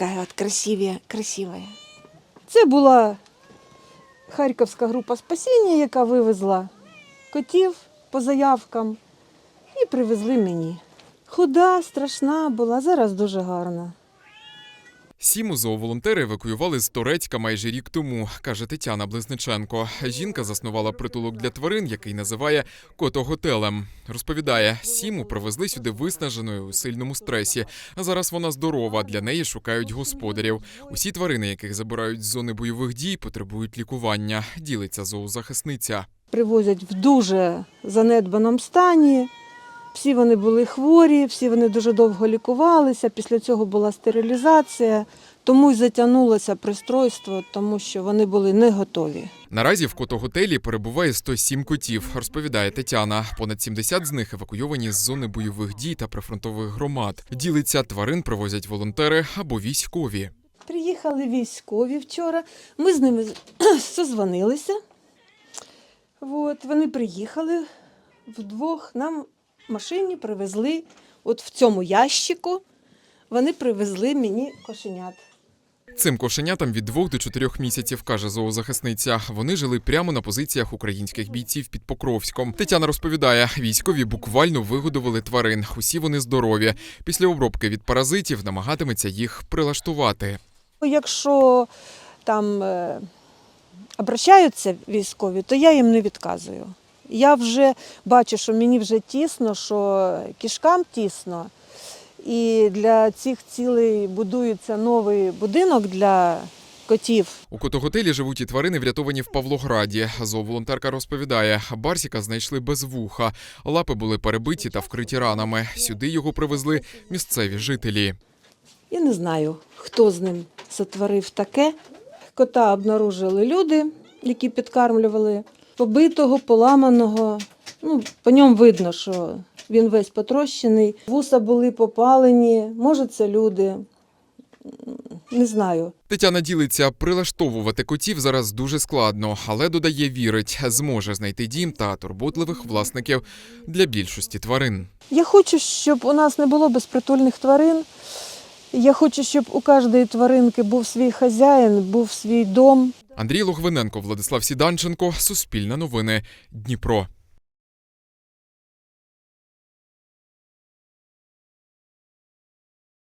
такая вот красивая, красивая. Це була Харківська група спасіння, яка вивезла котів по заявкам і привезли мені. Худа, страшна була, зараз дуже гарна. Сіму зооволонтери евакуювали з Торецька майже рік тому, каже Тетяна Близниченко. Жінка заснувала притулок для тварин, який називає котоготелем. Розповідає, сіму привезли сюди виснаженою у сильному стресі. А зараз вона здорова. Для неї шукають господарів. Усі тварини, яких забирають з зони бойових дій, потребують лікування. Ділиться зоозахисниця. Привозять в дуже занедбаному стані. Всі вони були хворі, всі вони дуже довго лікувалися. Після цього була стерилізація, тому й затягнулося пристройство, тому що вони були не готові. Наразі в котоготелі перебуває 107 котів, розповідає Тетяна. Понад 70 з них евакуйовані з зони бойових дій та прифронтових громад. Ділиться, тварин привозять волонтери або військові. Приїхали військові вчора. Ми з ними созвонилися. От, вони приїхали вдвох. Нам машині привезли, от в цьому ящику, вони привезли мені кошенят. Цим кошенятам від 2 до 4 місяців, каже зоозахисниця. Вони жили прямо на позиціях українських бійців під Покровськом. Тетяна розповідає, військові буквально вигодували тварин. Усі вони здорові. Після обробки від паразитів намагатиметься їх прилаштувати. Якщо там е, обращаються військові, то я їм не відказую. Я вже бачу, що мені вже тісно, що кішкам тісно. І для цих цілей будується новий будинок для котів. У котоготелі живуть і тварини, врятовані в Павлограді. Зооволонтерка розповідає, Барсіка знайшли без вуха. Лапи були перебиті та вкриті ранами. Сюди його привезли місцеві жителі. Я не знаю, хто з ним сотворив таке. Кота обнаружили люди, які підкармлювали. Побитого, поламаного. Ну, по ньому видно, що він весь потрощений. Вуса були попалені. Може, це люди. Не знаю. Тетяна ділиться, прилаштовувати котів зараз дуже складно, але додає, вірить, зможе знайти дім та турботливих власників для більшості тварин. Я хочу, щоб у нас не було безпритульних тварин. Я хочу, щоб у кожної тваринки був свій хазяїн, був свій дом. Андрій Логвиненко, Владислав Сіданченко, Суспільне новини, Дніпро.